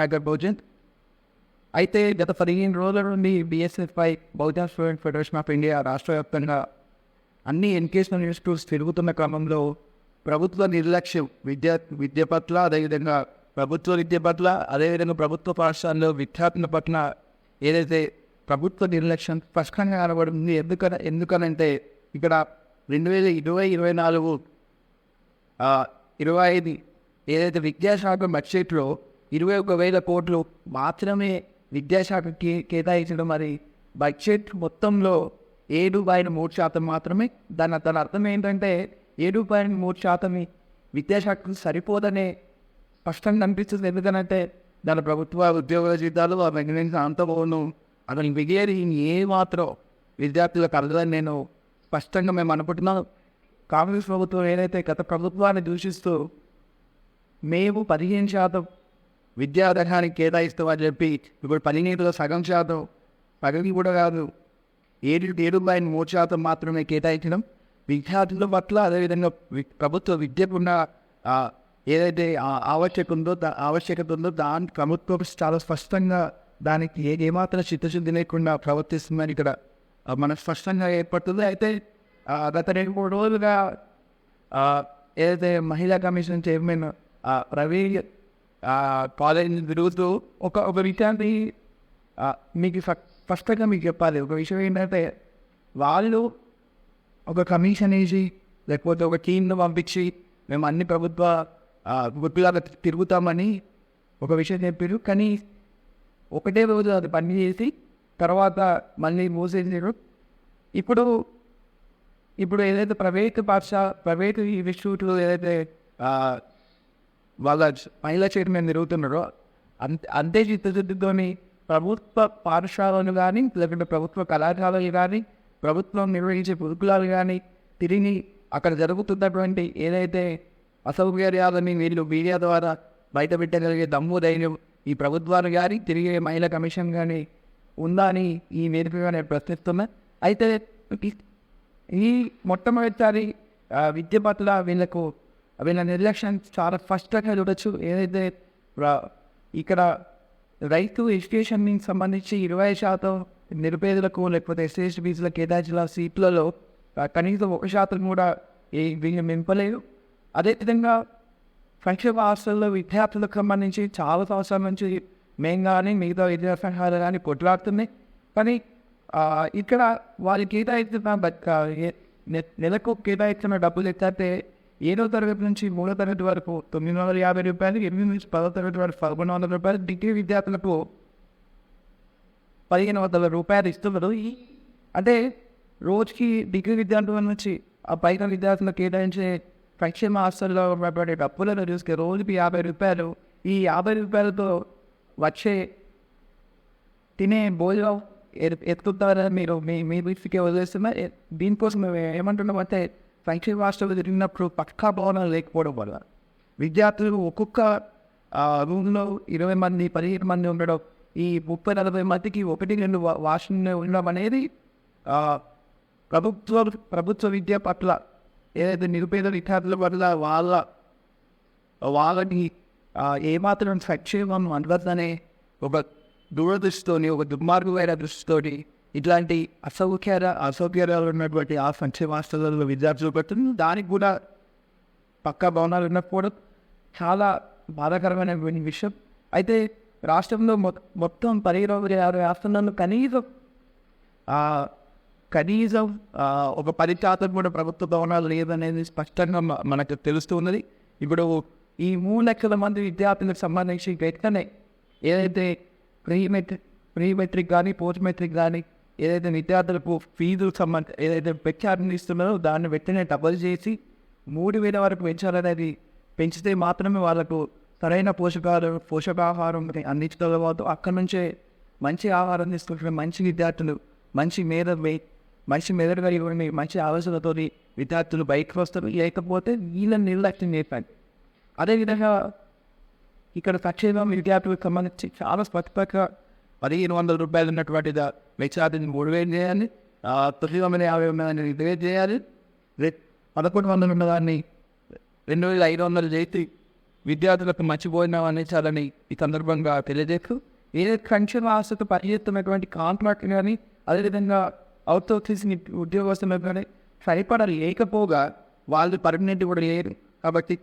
Hacker భోజన్ అయితే గత పదిహేను రోజుల నుండి బీఎస్ఎఫ్ఐ బౌద్ధ స్టూడెంట్ ఫెడరేషన్ ఆఫ్ ఇండియా రాష్ట్ర వ్యాప్తంగా అన్ని ఎడ్యుకేషనల్ ఇన్స్టిట్యూట్స్ తిరుగుతున్న క్రమంలో ప్రభుత్వ నిర్లక్ష్యం విద్య విద్య పట్ల అదేవిధంగా ప్రభుత్వ విద్య పట్ల అదేవిధంగా ప్రభుత్వ పాఠశాలలో విద్యార్థుల పట్ల ఏదైతే ప్రభుత్వ నిర్లక్ష్యం స్పష్టంగా కనబడుతుంది ఎందుకన ఎందుకనంటే ఇక్కడ రెండు వేల ఇరవై ఇరవై నాలుగు ఇరవై ఐదు ఏదైతే విద్యాశాఖ బడ్జెట్లో ఇరవై ఒక వేల కోట్లు మాత్రమే విద్యాశాఖకి కేటాయించడం మరి బడ్జెట్ మొత్తంలో ఏడు పాయింట్ మూడు శాతం మాత్రమే. దాని దాని అర్థం ఏంటంటే ఏడు పాయింట్ మూడు శాతం విద్యాశాఖకు సరిపోదనే స్పష్టంగా అనిపిస్తుంది ఎందుకనంటే దాని ప్రభుత్వ ఉద్యోగుల జీతాలు ఆ మెయింటెనెన్స్ అంత పోను. అతని మిగిలి ఏ మాత్రం విద్యార్థులకు అర్థదని నేను స్పష్టంగా మేము అనుకుంటున్నాం. కాంగ్రెస్ ప్రభుత్వం ఏదైతే గత ప్రభుత్వాన్ని దూషిస్తూ మేము పదిహేను శాతం విద్యారంగానికి కేటాయిస్తామని చెప్పి ఇప్పుడు పదిహేనులో సగం శాతం పగలి కూడా కాదు. ఏడు ఏడు పాయింట్ మూడు శాతం మాత్రమే కేటాయించడం. విద్యార్థుల పట్ల అదేవిధంగా ప్రభుత్వ విద్యకున్న ఏదైతే ఆవశ్యకత ఉందో ఆవశ్యకత ఉందో దాని ప్రభుత్వం చాలా స్పష్టంగా దానికి ఏ ఏమాత్రం చిత్తశుద్ధి లేకుండా ప్రవర్తిస్తుందని ఇక్కడ మన స్పష్టంగా ఏర్పడుతుంది. అయితే గత రెండు మూడు రోజులుగా ఏదైతే మహిళా కమిషన్ చైర్మన్ ఆ, రవి ఆ, కాలేజ్ తిరుగుతూ ఒక ఒక విషయాన్ని మీకు స్పష్టంగా మీకు చెప్పాలి ఒక విషయం ఏంటంటే వాళ్ళు ఒక కమిషన్ వేసి లేకపోతే ఒక టీంను పంపించి మేము అన్ని ప్రభుత్వ గుర్తులాగా తిరుగుతామని ఒక విషయం చెప్పారు. కానీ ఒకటే రోజు అది పని చేసి తర్వాత మళ్ళీ మూసేసారు ఇప్పుడు ఇప్పుడు ఏదైతే ప్రైవేట్ పాఠశాల ప్రైవేట్ ఇన్స్టిట్యూట్లు ఏదైతే వాళ్ళ మహిళా చైర్మన్ తిరుగుతున్నారో అంతే అంతే చిత్తశుద్ధితోని ప్రభుత్వ పాఠశాలలు కానీ లేకుంటే ప్రభుత్వ కళాశాలలు కానీ ప్రభుత్వం నిర్వహించే గురుకులాలు కానీ తిరిగి అక్కడ జరుగుతున్నటువంటి ఏదైతే అసౌకర్యాలని వీళ్ళు మీడియా ద్వారా బయట పెట్టగలిగే దమ్ము ధైర్యం ఈ ప్రభుత్వాలు కానీ తిరిగే మహిళా కమిషన్ కానీ ఉందా అని ఈ వేదికగా నేను ప్రశ్నిస్తున్నా. అయితే ఈ- మొట్టమొదటిసారి విద్య పట్ల వీళ్ళకు వీళ్ళ నిర్లక్ష్యం చాలా స్పష్టంగా చూడొచ్చు. ఏదైతే ఇక్కడ రైతు ఎడ్యుకేషన్కి సంబంధించి ఇరవై శాతం నిరుపేదలకు లేకపోతే ఎస్సీ బీసీలకు కేటాయించిన సీట్లలో కనీసం ఒక శాతం కూడా ఏ వీళ్ళు నింపలేదు అదేవిధంగా సంక్షేమ హాస్టల్లో విద్యార్థులకు సంబంధించి చాలా సంవత్సరాల నుంచి మేము కానీ మిగతా విద్యా సంఘాలు కానీ కొట్లాడుతున్నాయి. కానీ ఇక్కడ వారి కేటాయిస్తున్న బట్ నెలకు కేటాయిస్తున్న డబ్బులు ఎత్తే ఏడో తరగతి నుంచి మూడో తరగతి వరకు తొమ్మిది వందల యాభై రూపాయలు ఎనిమిది నుంచి పదో తరగతి వరకు పదకొండు వందల రూపాయలు డిగ్రీ విద్యార్థులకు పదిహేను వందల రూపాయలు ఇస్తున్నారు. ఈ అంటే రోజుకి డిగ్రీ విద్యార్థుల నుంచి ఆ పైన విద్యార్థులకు కేటాయించే సంక్షేమ హాస్టల్లో ఉన్నటువంటి డబ్బులను చూసుకే రోజుకి యాభై రూపాయలు ఈ యాభై రూపాయలతో వచ్చే తినే భోజనం ఎత్తుతారని మీరు మీ మీ దృష్టికి వదిలేస్తున్నా దీనికోసం మేము ఏమంటున్నామంటే సంక్షేమ హాస్టల్ జరిగినప్పుడు పక్కా భవనాలు లేకపోవడం వల్ల విద్యార్థులు ఒక్కొక్క రూమ్లో ఇరవై మంది పదిహేను మంది ఉండడం ఈ ముప్పై నలభై మందికి ఒకటి రెండు వాషింగ్ ఉండడం అనేది ప్రభుత్వ ప్రభుత్వ విద్య పట్ల ఏదైతే నిరుపేద విద్యార్థుల పట్ల వాళ్ళ వాళ్ళని ఏమాత్రం సంక్షేమం అందదనే ఒక దూరదృష్టితోని ఒక దుర్మార్గమైన దృష్టితోటి ఇట్లాంటి అసౌకర్య అసౌకర్యాలు ఉన్నటువంటి ఆ సంక్షేమ హాస్టల్లో విద్యార్థులు పెడుతుంది దానికి కూడా పక్కా భవనాలు ఉన్నప్పుడు చాలా బాధాకరమైన విషయం. అయితే రాష్ట్రంలో మొ మొత్తం పదిహేను వందల యాభై రాష్ట్రాలను కనీసం కనీసం ఒక పది శాతం కూడా ప్రభుత్వ భవనాలు లేదనేది స్పష్టంగా మనకు తెలుస్తూ ఉన్నది. ఇప్పుడు ఈ మూడు లక్షల మంది విద్యార్థులకు సంబంధించి వెంటనే ఏదైతే ప్రీ మెట్రిక్ ప్రీ మెట్రిక్ కానీ పోస్ట్ మెట్రిక్ కానీ ఏదైతే విద్యార్థులకు ఫీజులు సంబంధ ఏదైతే పెంచాలని దాన్ని వెంటనే డబల్ చేసి మూడు వేల వరకు పెంచాలనేది పెంచితే మాత్రమే వాళ్ళకు సరైన పోషకాలు పోషకాహారం అందించగలవచ్చు అక్కడ నుంచే మంచి ఆహారం తీసుకుంటున్న మంచి విద్యార్థులు మంచి మేధవి మంచి మెదడు కలిగి మంచి ఆలోచనలతో విద్యార్థులు బయటకు వస్తారు. లేకపోతే వీళ్ళని నిర్లక్ష్యం చేశారు అదేవిధంగా ఇక్కడ సంక్షేమం విద్యార్థులకు సంబంధించి చాలా స్పష్టంగా పదిహేను వందల రూపాయలు ఉన్నటువంటి దా- మూడు వేలు చేయాలి. తొమ్మిది వందల యాభై ఉన్నదాన్ని రెండు వేలు చేయాలి. రె- పదకొండు వందలు ఉన్నదాన్ని రెండు వేల ఐదు వందలు చేసి విద్యార్థులకు మంచి భోజనం అందించాలని ఈ సందర్భంగా తెలియజేస్తూ ఏదైతే కంక్షణ ఆశతో పనిచేస్తున్నటువంటి కాంట్రాక్ట్ కానీ అదేవిధంగా అవుట్సోర్సింగ్ చేసిన ఉద్యోగస్తులకు కానీ సరిపడ లేకపోగా వాళ్ళు పర్మనెంట్ కూడా లేరు. కాబట్టి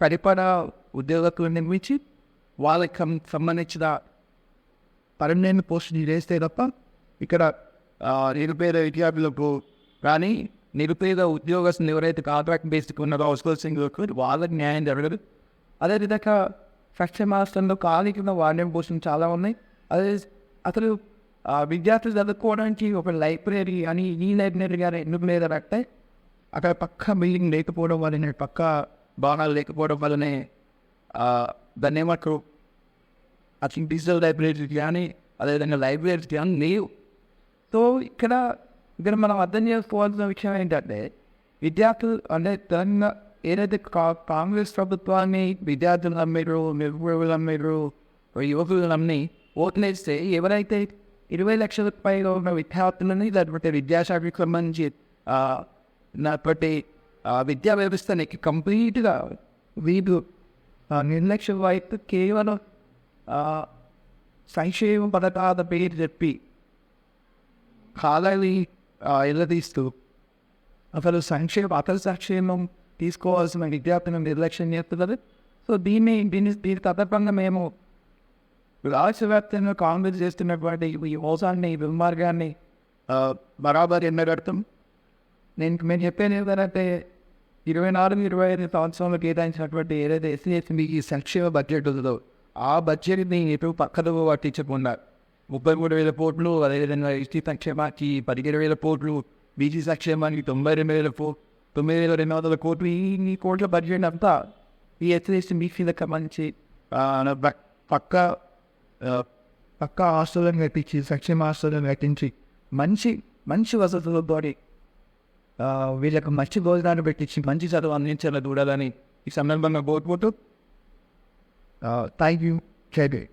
సరిపడా ఉద్యోగస్తులను నిర్మించి వాళ్ళకి సంబంధించిన పర్మనెంట్ పోస్ట్ చేస్తే తప్ప ఇక్కడ నిరుపేద విద్యార్థులకు కానీ నిరుపేద ఉద్యోగస్తులు ఎవరైతే కాంట్రాక్ట్ బేస్డ్ ఉన్నారో అవుట్సోర్సింగ్ వాళ్ళకి న్యాయం జరగదు. అదేవిధంగా ఫ్రాక్చర్ మాస్టర్లో ఖాళీ కింద వార్డెన్ పోస్టులు చాలా ఉన్నాయి. అదే అసలు విద్యార్థులు చదువుకోవడానికి ఒక లైబ్రరీ అని ఈ లైబ్రరీ కానీ ఎందుకు లేదంటే అక్కడ పక్క బిల్డింగ్ లేకపోవడం వల్లనే పక్క భవనాలు లేకపోవడం వల్లనే ధన్యవాదాలు. దాన్ని ఏమంటారు అసలు డిజిటల్ లైబ్రరీ కానీ అదేవిధంగా లైబ్రరీస్ కానీ లేవు. సో ఇక్కడ ఇక్కడ మనం అర్థం చేసుకోవాల్సిన విషయం ఏంటంటే విద్యార్థులు అంటే తెలంగాణ ఏదైతే కా- కాంగ్రెస్ ప్రభుత్వాన్ని విద్యార్థులు నమ్మారు నిరుపేదలు నమ్మారు యువకులు నమ్మి ఓట్లేస్తే ఎవరైతే ఇరవై లక్షల పైగా ఉన్న విద్యార్థులని లేకపోతే విద్యాశాఖకు సంబంధించి లేకపోతే విద్యా వ్యవస్థని కంప్లీట్గా వీళ్ళు ఆ, నిర్లక్ష్యం వైపు కేవలం సంక్షేమ పథకాల పేరు చెప్పి కాలని ఎల్లదీస్తూ అసలు సంక్షేమ అసలు సంక్షేమం తీసుకోవాల్సిన విద్యార్థులను నిర్లక్ష్యం చేస్తున్నది సో దీన్ని దీని దీని సందర్భంగా మేము రాష్ట్రవ్యాప్తంగా కాంగ్రెస్ చేస్తున్నటువంటి ఈ మోసాన్ని ఈ దుర్మార్గాన్ని బరాబర్ ఎన్నగడతాం నేను మేము చెప్పేది ఏంటంటే ఇరవై నాలుగు ఇరవై ఐదు సంవత్సరంలో కేటాయించినటువంటి ఏదైతే ఎస్సీ ఎస్సీ ఈ సంక్షేమ బడ్జెట్ ఉందో ఆ బడ్జెట్ని ఎటు పక్కన పట్టించకుండా ముప్పై మూడు వేల కోట్లు అదేవిధంగా ఎస్టీ సంక్షేమానికి పదిహేడు వేల కోట్లు బీసీ సంక్షేమానికి తొంభై రెండు వేల కో తొమ్మిది వేల రెండు వందల కోట్లు ఈ కోట్ల బడ్జెట్ అంతా ఈ ఎస్సీ మీ బీసీలకు మంచి పక్క పక్క హాస్టల్ని కట్టించి సంక్షేమ హాస్టల్ని కట్టించి మంచి మంచి వసతులతో ఆ, వీళ్ళకి మంచి భోజనాన్ని పెట్టించి మంచి చదువు అందించేలా చూడాలని ఈ సందర్భంగా కోరుకుంటూ thank you, Kevin.